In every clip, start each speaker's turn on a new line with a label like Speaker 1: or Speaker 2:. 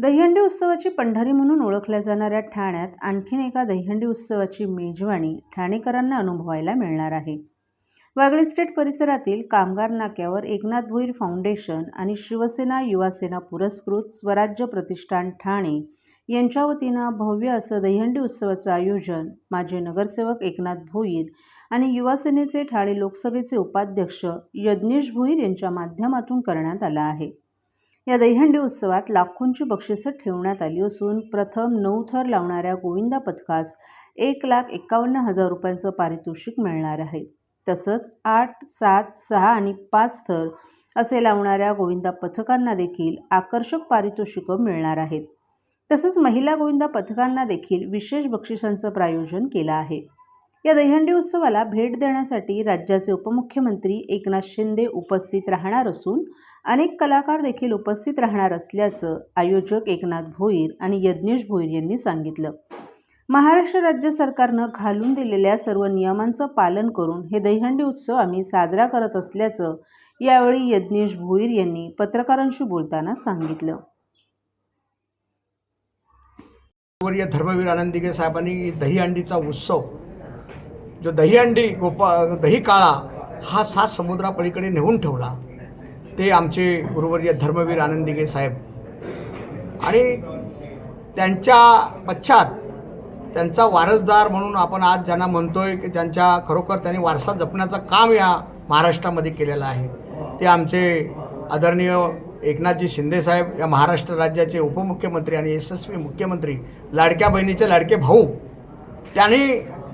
Speaker 1: दहीहंडी उत्सवाची पंढरी म्हणून ओळखल्या जाणाऱ्या ठाण्यात आणखीन एका दहीहंडी उत्सवाची मेजवानी ठाणेकरांना अनुभवायला मिळणार आहे. वागळे स्टेट परिसरातील कामगार नाक्यावर एकनाथ भोईर फाउंडेशन आणि शिवसेना युवासेना पुरस्कृत स्वराज्य प्रतिष्ठान ठाणे यांच्या वतीनं भव्य असं दहीहंडी उत्सवाचं आयोजन माजी नगरसेवक एकनाथ भोईर आणि युवासेनेचे ठाणे लोकसभेचे उपाध्यक्ष यज्ञेश भोईर यांच्या माध्यमातून करण्यात आलं आहे. या दहीहंडी उत्सवात लाखोंची बक्षिसं ठेवण्यात आली असून प्रथम नऊ थर लावणाऱ्या गोविंदा पथकास एक लाख एकावन्न हजार रुपयांचं पारितोषिक मिळणार आहे. तसंच आठ सात सहा आणि पाच थर असे लावणाऱ्या गोविंदा पथकांना देखील आकर्षक पारितोषिकं मिळणार आहेत. तसंच महिला गोविंदा पथकांना देखील विशेष बक्षिसांचं प्रायोजन केलं आहे. या दहीहंडी उत्सवाला भेट देण्यासाठी राज्याचे उपमुख्यमंत्री एकनाथ शिंदे उपस्थित राहणार असून अनेक कलाकार देखील उपस्थित राहणार असल्याचं आयोजक एकनाथ भोईर आणि यज्ञेश भोईर यांनी सांगितलं. महाराष्ट्र राज्य सरकारनं घालून दिलेल्या सर्व नियमांचं पालन करून हे दहीहंडी उत्सव आम्ही साजरा करत असल्याचं यावेळी यज्ञेश भोईर यांनी पत्रकारांशी बोलताना सांगितलं.
Speaker 2: धर्मवीर आनंदिगे साहेबांनी दहीहंडीचा उत्सव जो दहीहंडी गोपा दही काळा हा सात समुद्रापलीकडे नेऊन ठेवला ते आमचे गुरुवर्य धर्मवीर आनंदिगे साहेब. आणि त्यांच्या पश्चात त्यांचा वारसदार म्हणून आपण आज ज्यांना म्हणतोय की ज्यांच्या खरोखर त्यांनी वारसा जपण्याचं काम या महाराष्ट्रामध्ये केलेलं आहे ते आमचे आदरणीय एकनाथजी शिंदेसाहेब या महाराष्ट्र राज्याचे उपमुख्यमंत्री आणि यशस्वी मुख्यमंत्री लाडक्या बहिणीचे लाडके भाऊ त्यांनी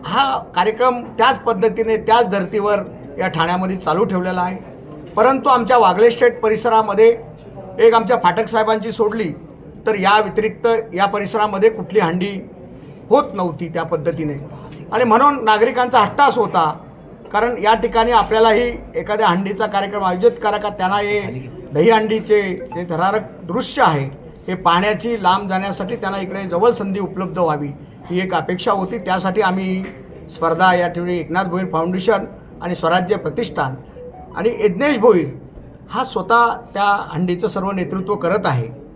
Speaker 2: हा कार्यक्रम त्याच पद्धतीने त्याच धर्तीवर या ठाण्यामध्ये चालू ठेवलेला आहे. परंतु आमच्या वागळे स्टेट परिसरामध्ये एक आमच्या फाटक साहेबांची सोडली तर या व्यतिरिक्त या परिसरामध्ये कुठली हंडी होत नव्हती त्या पद्धतीने. आणि म्हणून नागरिकांचा हट्टास होता कारण या ठिकाणी आपल्यालाही एखाद्या हंडीचा कार्यक्रम आयोजित करा का त्यांना हे दहीहंडीचे जे थरारक दृश्य आहे हे पाहण्याची लांब जाण्यासाठी त्यांना इकडे जवळ संधी उपलब्ध व्हावी. ही एक अपेक्षा होती. त्यासाठी आम्ही स्पर्धा या ठिकाणी एकनाथ भोईर फाउंडेशन आणि स्वराज्य प्रतिष्ठान आणि यज्ञेश भोईर हा स्वतः त्या हंडीचं सर्व नेतृत्व करत आहे.